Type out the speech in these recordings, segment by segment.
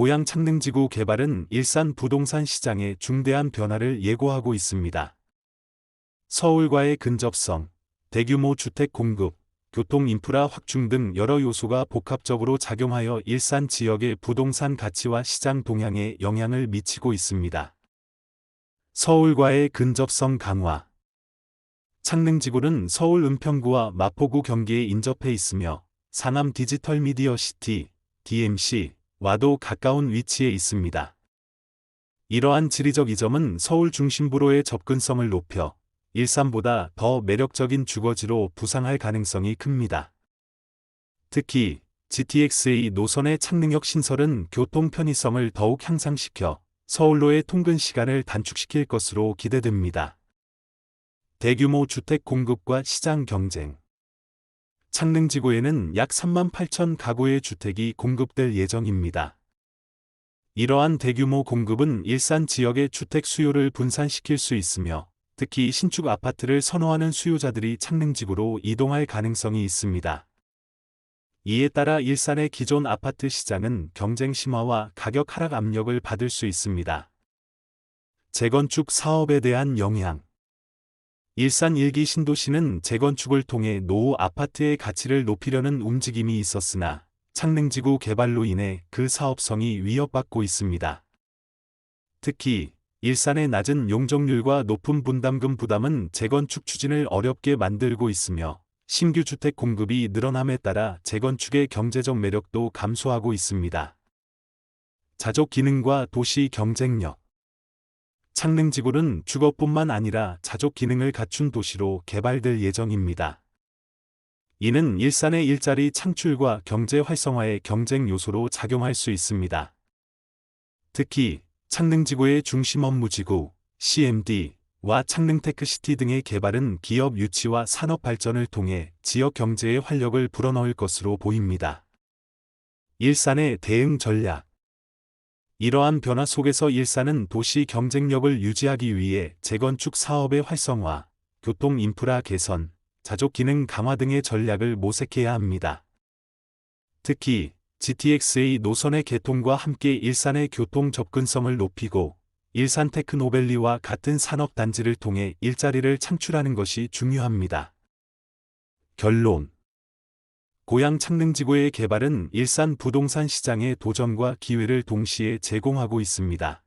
고양 창릉지구 개발은 일산 부동산 시장의 중대한 변화를 예고하고 있습니다. 서울과의 근접성, 대규모 주택 공급, 교통 인프라 확충 등 여러 요소가 복합적으로 작용하여 일산 지역의 부동산 가치와 시장 동향에 영향을 미치고 있습니다. 서울과의 근접성 강화 창릉지구는 서울 은평구와 마포구 경기에 인접해 있으며 상암 디지털 미디어 시티, DMC 와도 가까운 위치에 있습니다. 이러한 지리적 이점은 서울 중심부로의 접근성을 높여 일산보다 더 매력적인 주거지로 부상할 가능성이 큽니다. 특히 GTX-A 노선의 창릉역 신설은 교통 편의성을 더욱 향상시켜 서울로의 통근 시간을 단축시킬 것으로 기대됩니다. 대규모 주택 공급과 시장 경쟁 창릉 지구에는 약 3만 8천 가구의 주택이 공급될 예정입니다. 이러한 대규모 공급은 일산 지역의 주택 수요를 분산시킬 수 있으며 특히 신축 아파트를 선호하는 수요자들이 창릉지구로 이동할 가능성이 있습니다. 이에 따라 일산의 기존 아파트 시장은 경쟁 심화와 가격 하락 압력을 받을 수 있습니다. 재건축 사업에 대한 영향 일산 일기 신도시는 재건축을 통해 노후 아파트의 가치를 높이려는 움직임이 있었으나 창릉지구 개발로 인해 그 사업성이 위협받고 있습니다. 특히 일산의 낮은 용적률과 높은 분담금 부담은 재건축 추진을 어렵게 만들고 있으며 신규 주택 공급이 늘어남에 따라 재건축의 경제적 매력도 감소하고 있습니다. 자족 기능과 도시 경쟁력 창릉지구는 주거뿐만 아니라 자족 기능을 갖춘 도시로 개발될 예정입니다. 이는 일산의 일자리 창출과 경제 활성화의 경쟁 요소로 작용할 수 있습니다. 특히 창릉지구의 중심 업무지구, CMD와 창릉테크시티 등의 개발은 기업 유치와 산업 발전을 통해 지역 경제의 활력을 불어넣을 것으로 보입니다. 일산의 대응 전략 이러한 변화 속에서 일산은 도시 경쟁력을 유지하기 위해 재건축 사업의 활성화, 교통 인프라 개선, 자족 기능 강화 등의 전략을 모색해야 합니다. 특히 GTX-A 노선의 개통과 함께 일산의 교통 접근성을 높이고 일산 테크노밸리와 같은 산업 단지를 통해 일자리를 창출하는 것이 중요합니다. 결론 고양 창릉지구의 개발은 일산 부동산 시장의 도전과 기회를 동시에 제공하고 있습니다.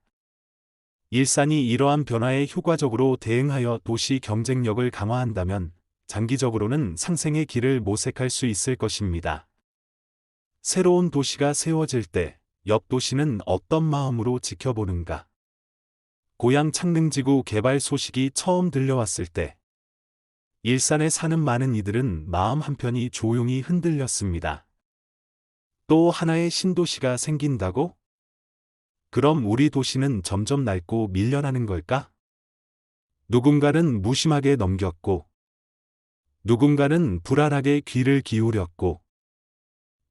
일산이 이러한 변화에 효과적으로 대응하여 도시 경쟁력을 강화한다면 장기적으로는 상생의 길을 모색할 수 있을 것입니다. 새로운 도시가 세워질 때 옆 도시는 어떤 마음으로 지켜보는가? 고향 창릉지구 개발 소식이 처음 들려왔을 때 일산에 사는 많은 이들은 마음 한편이 조용히 흔들렸습니다. 또 하나의 신도시가 생긴다고? 그럼 우리 도시는 점점 낡고 밀려나는 걸까? 누군가는 무심하게 넘겼고, 누군가는 불안하게 귀를 기울였고,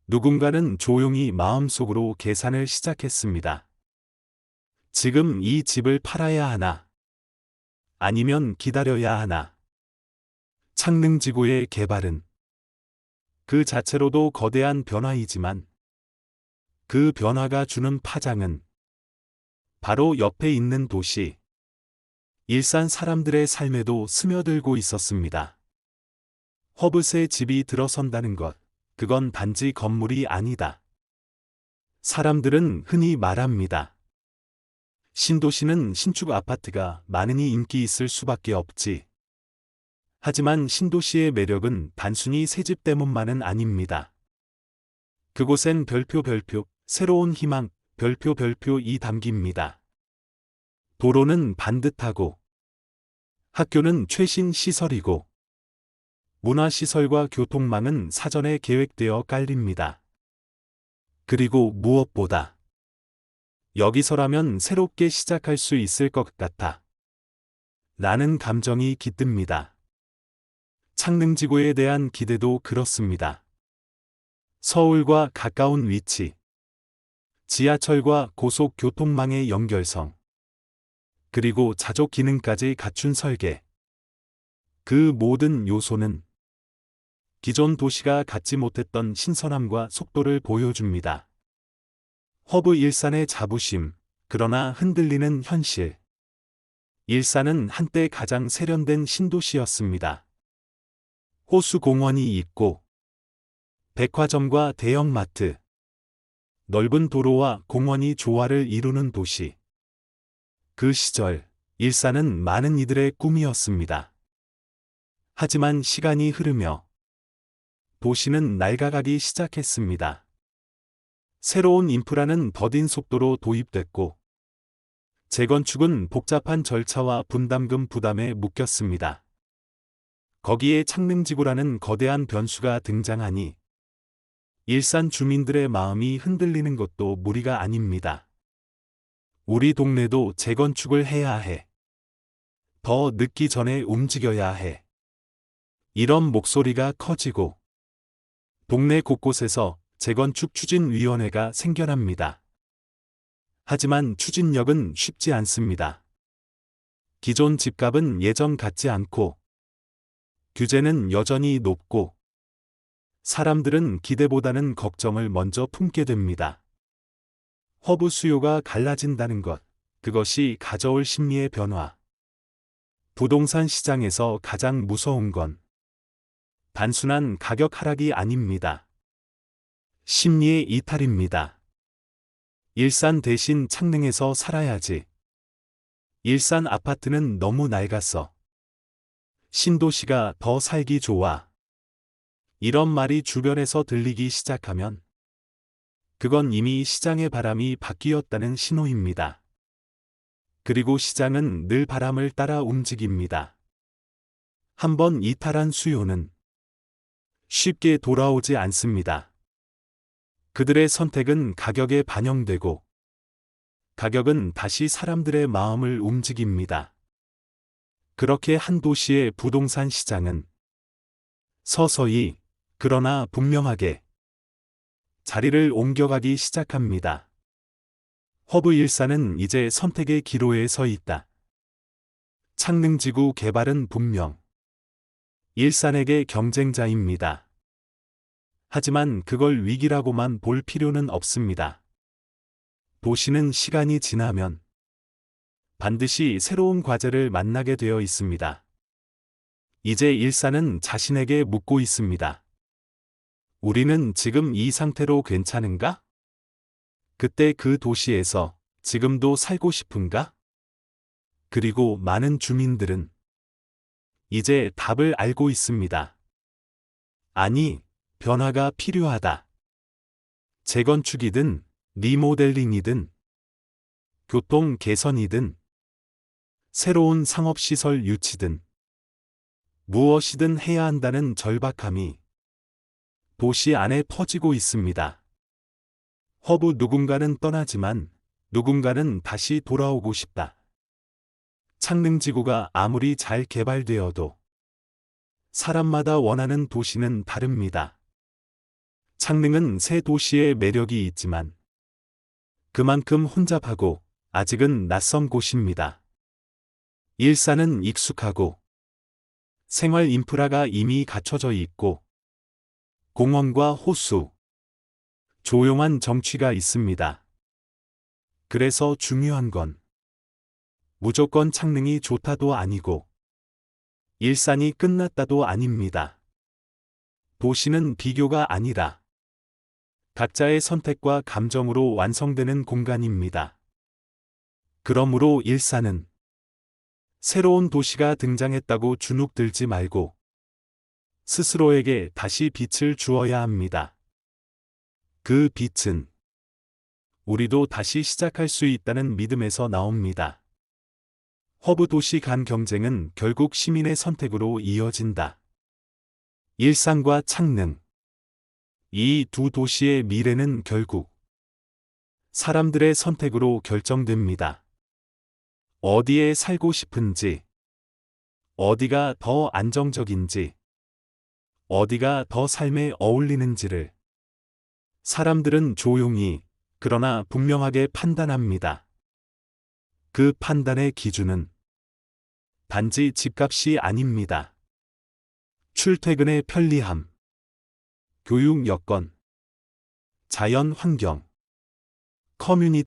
누군가는 조용히 마음속으로 계산을 시작했습니다. 지금 이 집을 팔아야 하나? 아니면 기다려야 하나? 창릉지구의 개발은 그 자체로도 거대한 변화이지만 그 변화가 주는 파장은 바로 옆에 있는 도시, 일산 사람들의 삶에도 스며들고 있었습니다. 허브새 집이 들어선다는 것. 그건 단지 건물이 아니다. 사람들은 흔히 말합니다. 신도시는 신축 아파트가 많으니 인기 있을 수밖에 없지. 하지만 신도시의 매력은 단순히 새집 때문만은 아닙니다. 그곳엔 별표 별표, 새로운 희망, 별표 별표 이 담깁니다. 도로는 반듯하고, 학교는 최신 시설이고, 문화시설과 교통망은 사전에 계획되어 깔립니다. 그리고 무엇보다 여기서라면 새롭게 시작할 수 있을 것 같아. 라는 감정이 깃듭니다. 창릉지구에 대한 기대도 그렇습니다. 서울과 가까운 위치, 지하철과 고속교통망의 연결성, 그리고 자족 기능까지 갖춘 설계. 그 모든 요소는 기존 도시가 갖지 못했던 신선함과 속도를 보여줍니다. 허브 일산의 자부심, 그러나 흔들리는 현실. 일산은 한때 가장 세련된 신도시였습니다. 호수 공원이 있고, 백화점과 대형마트, 넓은 도로와 공원이 조화를 이루는 도시. 그 시절, 일산은 많은 이들의 꿈이었습니다. 하지만 시간이 흐르며 도시는 낡아가기 시작했습니다. 새로운 인프라는 더딘 속도로 도입됐고, 재건축은 복잡한 절차와 분담금 부담에 묶였습니다. 거기에 창릉지구라는 거대한 변수가 등장하니 일산 주민들의 마음이 흔들리는 것도 무리가 아닙니다. 우리 동네도 재건축을 해야 해. 더 늦기 전에 움직여야 해. 이런 목소리가 커지고 동네 곳곳에서 재건축 추진위원회가 생겨납니다. 하지만 추진력은 쉽지 않습니다. 기존 집값은 예전 같지 않고 규제는 여전히 높고 사람들은 기대보다는 걱정을 먼저 품게 됩니다. 허브 수요가 갈라진다는 것, 그것이 가져올 심리의 변화. 부동산 시장에서 가장 무서운 건 단순한 가격 하락이 아닙니다. 심리의 이탈입니다. 일산 대신 창릉에서 살아야지. 일산 아파트는 너무 낡았어. 신도시가 더 살기 좋아. 이런 말이 주변에서 들리기 시작하면 그건 이미 시장의 바람이 바뀌었다는 신호입니다. 그리고 시장은 늘 바람을 따라 움직입니다. 한번 이탈한 수요는 쉽게 돌아오지 않습니다. 그들의 선택은 가격에 반영되고 가격은 다시 사람들의 마음을 움직입니다. 그렇게 한 도시의 부동산 시장은 서서히 그러나 분명하게 자리를 옮겨가기 시작합니다. 허브 일사는 이제 선택의 기로에 서 있다. 창릉지구 개발은 분명 일산에게 경쟁자입니다. 하지만 그걸 위기라고만 볼 필요는 없습니다. 도시는 시간이 지나면 반드시 새로운 과제를 만나게 되어 있습니다. 이제 일산은 자신에게 묻고 있습니다. 우리는 지금 이 상태로 괜찮은가? 그때 그 도시에서 지금도 살고 싶은가? 그리고 많은 주민들은 이제 답을 알고 있습니다. 아니, 변화가 필요하다. 재건축이든 리모델링이든 교통 개선이든 새로운 상업시설 유치든 무엇이든 해야 한다는 절박함이 도시 안에 퍼지고 있습니다. 허브 누군가는 떠나지만 누군가는 다시 돌아오고 싶다. 창릉지구가 아무리 잘 개발되어도 사람마다 원하는 도시는 다릅니다. 창릉은 새 도시의 매력이 있지만 그만큼 혼잡하고 아직은 낯선 곳입니다. 일산은 익숙하고 생활 인프라가 이미 갖춰져 있고 공원과 호수, 조용한 정취가 있습니다. 그래서 중요한 건 무조건 창릉이 좋다도 아니고 일산이 끝났다도 아닙니다. 도시는 비교가 아니라 각자의 선택과 감정으로 완성되는 공간입니다. 그러므로 일산은 새로운 도시가 등장했다고 주눅 들지 말고 스스로에게 다시 빛을 주어야 합니다. 그 빛은 우리도 다시 시작할 수 있다는 믿음에서 나옵니다. 허브 도시 간 경쟁은 결국 시민의 선택으로 이어진다. 일산과 창릉 이두 도시의 미래는 결국 사람들의 선택으로 결정됩니다. 어디에 살고 싶은지, 어디가 더 안정적인지, 어디가 더 삶에 어울리는지를 사람들은 조용히 그러나 분명하게 판단합니다. 그 판단의 기준은 단지 집값이 아닙니다. 출퇴근의 편리함, 교육 여건, 자연 환경, 커뮤니티